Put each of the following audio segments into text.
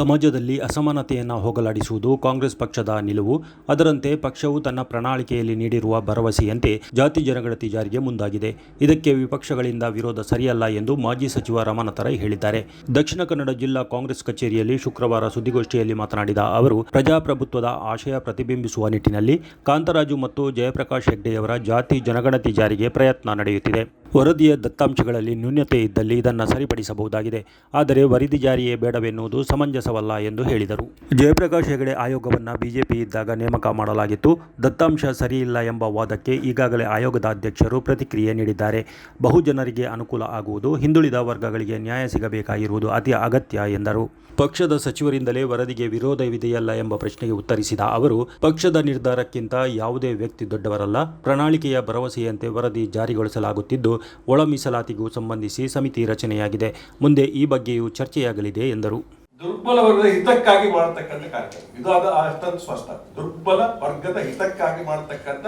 ಸಮಾಜದಲ್ಲಿ ಅಸಮಾನತೆಯನ್ನು ಹೋಗಲಾಡಿಸುವುದು ಕಾಂಗ್ರೆಸ್ ಪಕ್ಷದ ನಿಲುವು. ಅದರಂತೆ ಪಕ್ಷವು ತನ್ನ ಪ್ರಣಾಳಿಕೆಯಲ್ಲಿ ನೀಡಿರುವ ಭರವಸೆಯಂತೆ ಜಾತಿ ಜನಗಣತಿ ಜಾರಿಗೆ ಮುಂದಾಗಿದೆ. ಇದಕ್ಕೆ ವಿಪಕ್ಷಗಳಿಂದ ವಿರೋಧ ಸರಿಯಲ್ಲ ಎಂದು ಮಾಜಿ ಸಚಿವ ರಮಾನಾಥ ರೈ ಹೇಳಿದ್ದಾರೆ. ದಕ್ಷಿಣ ಕನ್ನಡ ಜಿಲ್ಲಾ ಕಾಂಗ್ರೆಸ್ ಕಚೇರಿಯಲ್ಲಿ ಶುಕ್ರವಾರ ಸುದ್ದಿಗೋಷ್ಠಿಯಲ್ಲಿ ಮಾತನಾಡಿದ ಅವರು, ಪ್ರಜಾಪ್ರಭುತ್ವದ ಆಶಯ ಪ್ರತಿಬಿಂಬಿಸುವ ನಿಟ್ಟಿನಲ್ಲಿ ಕಾಂತರಾಜು ಮತ್ತು ಜಯಪ್ರಕಾಶ್ ಹೆಗ್ಡೆಯವರ ಜಾತಿ ಜನಗಣತಿ ಜಾರಿಗೆ ಪ್ರಯತ್ನ ನಡೆಯುತ್ತಿದೆ. ವರದಿಯ ದತ್ತಾಂಶಗಳಲ್ಲಿ ನ್ಯೂನತೆ ಇದ್ದಲ್ಲಿ ಇದನ್ನು ಸರಿಪಡಿಸಬಹುದಾಗಿದೆ. ಆದರೆ ವರದಿ ಜಾರಿಯೇ ಬೇಡವೆನ್ನುವುದು ಸಮಂಜಸವಲ್ಲ ಎಂದು ಹೇಳಿದರು. ಜಯಪ್ರಕಾಶ್ ಹೆಗಡೆ ಆಯೋಗವನ್ನು ಬಿಜೆಪಿ ಇದ್ದಾಗ ನೇಮಕ ಮಾಡಲಾಗಿತ್ತು. ದತ್ತಾಂಶ ಸರಿಯಿಲ್ಲ ಎಂಬ ವಾದಕ್ಕೆ ಈಗಾಗಲೇ ಆಯೋಗದ ಅಧ್ಯಕ್ಷರು ಪ್ರತಿಕ್ರಿಯೆ ನೀಡಿದ್ದಾರೆ. ಬಹುಜನರಿಗೆ ಅನುಕೂಲ ಆಗುವುದು ಹಿಂದುಳಿದ ವರ್ಗಗಳಿಗೆ ನ್ಯಾಯ ಸಿಗಬೇಕಾಗಿರುವುದು ಅತಿ ಅಗತ್ಯ ಎಂದರು. ಪಕ್ಷದ ಸಚಿವರಿಂದಲೇ ವರದಿಗೆ ವಿರೋಧವಿದೆಯಲ್ಲ ಎಂಬ ಪ್ರಶ್ನೆಗೆ ಉತ್ತರಿಸಿದ ಅವರು, ಪಕ್ಷದ ನಿರ್ಧಾರಕ್ಕಿಂತ ಯಾವುದೇ ವ್ಯಕ್ತಿ ದೊಡ್ಡವರಲ್ಲ. ಪ್ರಣಾಳಿಕೆಯ ಭರವಸೆಯಂತೆ ವರದಿ ಜಾರಿಗೊಳಿಸಲಾಗುತ್ತಿದ್ದು, ಒಳ ಮೀಸಲಾತಿಗೂ ಸಂಬಂಧಿಸಿ ಸಮಿತಿ ರಚನೆಯಾಗಿದೆ. ಮುಂದೆ ಈ ಬಗ್ಗೆಯೂ ಚರ್ಚೆಯಾಗಲಿದೆ ಎಂದರು. ದುರ್ಬಲ ವರ್ಗದ ಹಿತಕ್ಕಾಗಿ ಮಾಡತಕ್ಕಂಥ ಕಾರ್ಯಕ್ರಮ. ಇದು ಅಷ್ಟೊಂದು ಸ್ಪಷ್ಟ. ದುರ್ಬಲ ವರ್ಗದ ಹಿತಕ್ಕಾಗಿ ಮಾಡತಕ್ಕಂಥ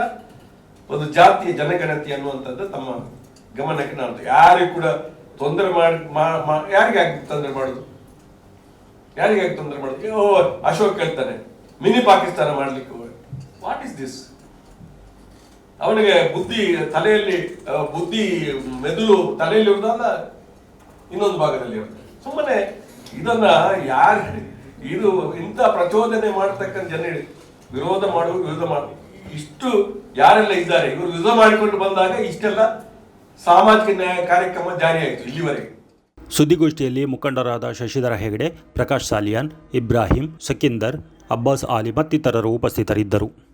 ಒಂದು ಜಾತಿಯ ಜನಗಣತಿ ಅನ್ನುವಂಥದ್ದು ತಮ್ಮ ಗಮನಕ್ಕೆ ನಾನು ಯಾರಿಗೂ ಕೂಡ ತೊಂದರೆ ಮಾಡಿ ಯಾರಿಗಾಗಿ ತೊಂದರೆ ಮಾಡುದು ಯಾರಿಗಾಗಿ ತೊಂದರೆ ಮಾಡುದು ಓ, ಅಶೋಕ್ ಹೇಳ್ತಾನೆ, ಮಿನಿ ಪಾಕಿಸ್ತಾನ ಮಾಡ್ಲಿಕ್ಕೆ ವಾಟ್ ಇಸ್ ದಿಸ್ ಅವನಿಗೆ ಬುದ್ಧಿ, ತಲೆಯಲ್ಲಿ ಬುದ್ಧಿ, ಮೆದುಳು ತಲೆಯಲ್ಲಿ ಇರೋದಲ್ಲ ಇನ್ನೊಂದು ಭಾಗದಲ್ಲಿ ಇರುತ್ತೆ. ಸುಮ್ಮನೆ ಇದನ್ನ ಯಾರು ಇದು ಇಂಥ ಪ್ರಚೋದನೆ ಮಾಡ್ತಕ್ಕಂಥ ಜನ ವಿರೋಧ ಮಾಡುವ, ವಿರೋಧ ಮಾಡು, ಇಷ್ಟು ಯಾರೆಲ್ಲ ಇದ್ದಾರೆ, ಇವರು ವಿರೋಧ ಮಾಡಿಕೊಂಡು ಬಂದಾಗ ಇಷ್ಟೆಲ್ಲ ಸಾಮಾಜಿಕ ನ್ಯಾಯ ಕಾರ್ಯಕ್ರಮ ಜಾರಿಯಾಯಿತು ಇಲ್ಲಿವರೆಗೆ. ಸುದ್ದಿಗೋಷ್ಠಿಯಲ್ಲಿ ಮುಖಂಡರಾದ ಶಶಿಧರ ಹೆಗಡೆ ಪ್ರಕಾಶ್ ಸಾಲಿಯಾನ್ ಇಬ್ರಾಹಿಂ ಸಕಿಂದರ್ ಅಬ್ಬಾಸ್ ಆಲಿ ಮತ್ತಿತರರು ಉಪಸ್ಥಿತರಿದ್ದರು.